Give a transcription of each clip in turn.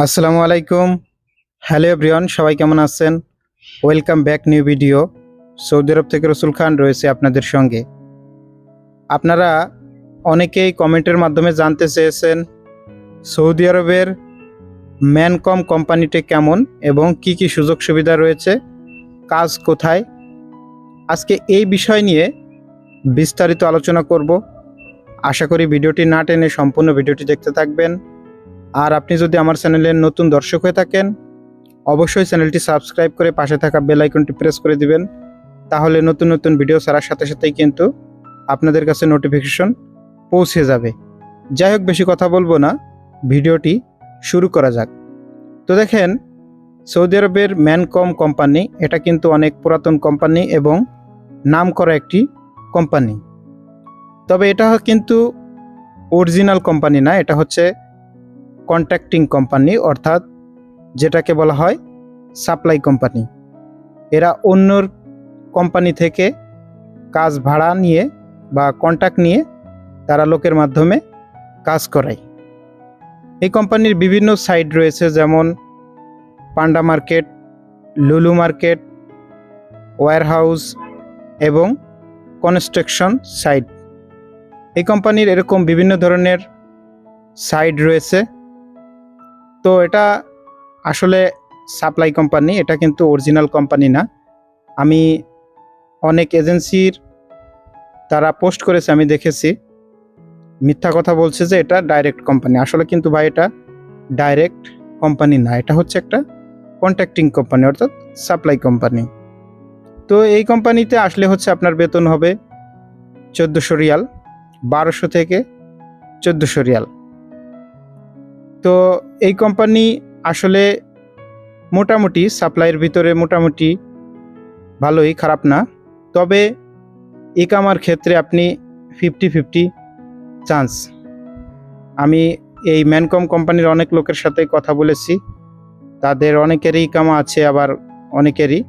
আসসালামু আলাইকুম। Hello everyone সবাই কেমন আছেন? Welcome back new video Saudi আরব থেকে রসুল খান রয়েছে আপনাদের সঙ্গে। আপনারা অনেকেই কমেন্টের মাধ্যমে জানতে চেয়েছেন সৌদি আরবের ম্যানকম কোম্পানিটি কেমন এবং কি কি সুযোগ সুবিধা রয়েছে, কাজ কোথায়? আজকে এই বিষয় নিয়ে বিস্তারিত আলোচনা করব। আশা করি ভিডিওটি না টেনে সম্পূর্ণ ভিডিওটি দেখতে থাকবেন। আর আপনি যদি আমার চ্যানেলের নতুন দর্শক হয়ে থাকেন, অবশ্যই চ্যানেলটি সাবস্ক্রাইব করে পাশে থাকা বেল আইকনটি প্রেস করে দিবেন। তাহলে নতুন নতুন ভিডিও ছাড়ার সাথে সাথেই কিন্তু আপনাদের কাছে নোটিফিকেশন পৌঁছে যাবে। যাই হোক, বেশি কথা বলব না। ভিডিওটি শুরু করা যাক। তো দেখেন, সৌদি আরবের ম্যানকম কোম্পানি, এটা কিন্তু অনেক পুরাতন কোম্পানি এবং নাম করা একটি কোম্পানি। তবে এটা কিন্তু অরিজিনাল কোম্পানি না, এটা হচ্ছে কন্ট্রাক্টিং কোম্পানি অর্থাৎ যেটাকে বলা হয় সাপ্লাই কোম্পানি এরা অন্যর কোম্পানি থেকে কাজ ভাড়া নিয়ে বা কন্ট্যাক্ট নিয়ে তারা লোকের মাধ্যমে কাজ করায়। এই কোম্পানির বিভিন্ন সাইট রয়েছে, যেমন Panda market, Lulu market warehouse এবং কনস্ট্রাকশন সাইট এই কোম্পানির এরকম বিভিন্ন ধরনের সাইট রয়েছে। তো এটা আসলে সাপ্লাই কোম্পানি এটা কিন্তু অরিজিনাল কোম্পানি না। আমি অনেক এজেন্সির তারা পোস্ট করেছে, আমি দেখেছি। মিথ্যা কথা বলছে যে এটা ডাইরেক্ট কোম্পানি আসলে কিন্তু ভাই এটা ডাইরেক্ট কোম্পানি না, এটা হচ্ছে একটা কন্ট্রাক্টিং কোম্পানি অর্থাৎ সাপ্লাই কোম্পানি তো এই কোম্পানিতে আসলে হচ্ছে আপনার বেতন হবে চোদ্দোশো রিয়াল, বারোশো থেকে চোদ্দোশো রিয়াল। তো এই কোম্পানি আসলে মোটামুটি সাপ্লাইয়ের ভিতরে মোটামুটি ভালোই, খারাপ না। তবে ইকামার ক্ষেত্রে আপনি ফিফটি ফিফটি চান্স আমি এই ম্যানকম কোম্পানির অনেক লোকের সাথে কথা বলেছি। তাদের অনেকেরই ইকামা আছে, আবার অনেকেরই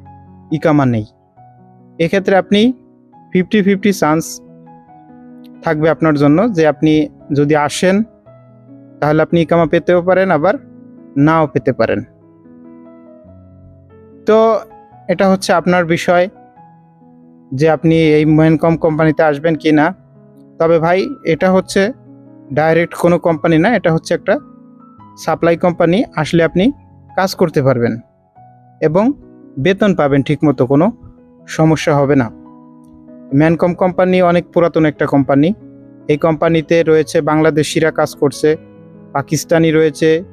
ইকামা নেই। এক্ষেত্রে আপনি ফিফটি ফিফটি চান্স থাকবে আপনার জন্য যে আপনি যদি আসেন তাহলে আপনি ইকামা পেতেও পারেন, আবার নাও পেতে পারেন। তো এটা হচ্ছে আপনার বিষয় যে আপনি এই মেনকম কোম্পানিতে আসবেন কি না। তবে ভাই, এটা হচ্ছে ডাইরেক্ট কোনো কোম্পানি না, এটা হচ্ছে একটা সাপ্লাই কোম্পানি, আসলে আপনি কাজ করতে পারবেন এবং বেতন পাবেন ঠিকমতো, কোনো সমস্যা হবে না। ম্যানকম কোম্পানি অনেক পুরাতন একটা কোম্পানি, এই কোম্পানিতে রয়েছে বাংলাদেশিরা কাজ করছে পাকিস্তানি রয়েছে,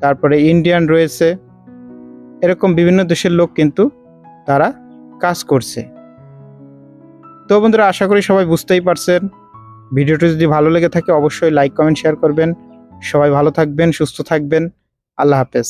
তারপরে ইন্ডিয়ান রয়েছে, এরকম বিভিন্ন দেশের লোক কিন্তু তারা কাজ করছে। তো বন্ধুরা, আশা করি সবাই বুঝতেই পারছেন। ভিডিওটি যদি ভালো লেগে থাকে, অবশ্যই লাইক কমেন্ট শেয়ার করবেন। সবাই ভালো থাকবেন, সুস্থ থাকবেন। আল্লাহ হাফেজ।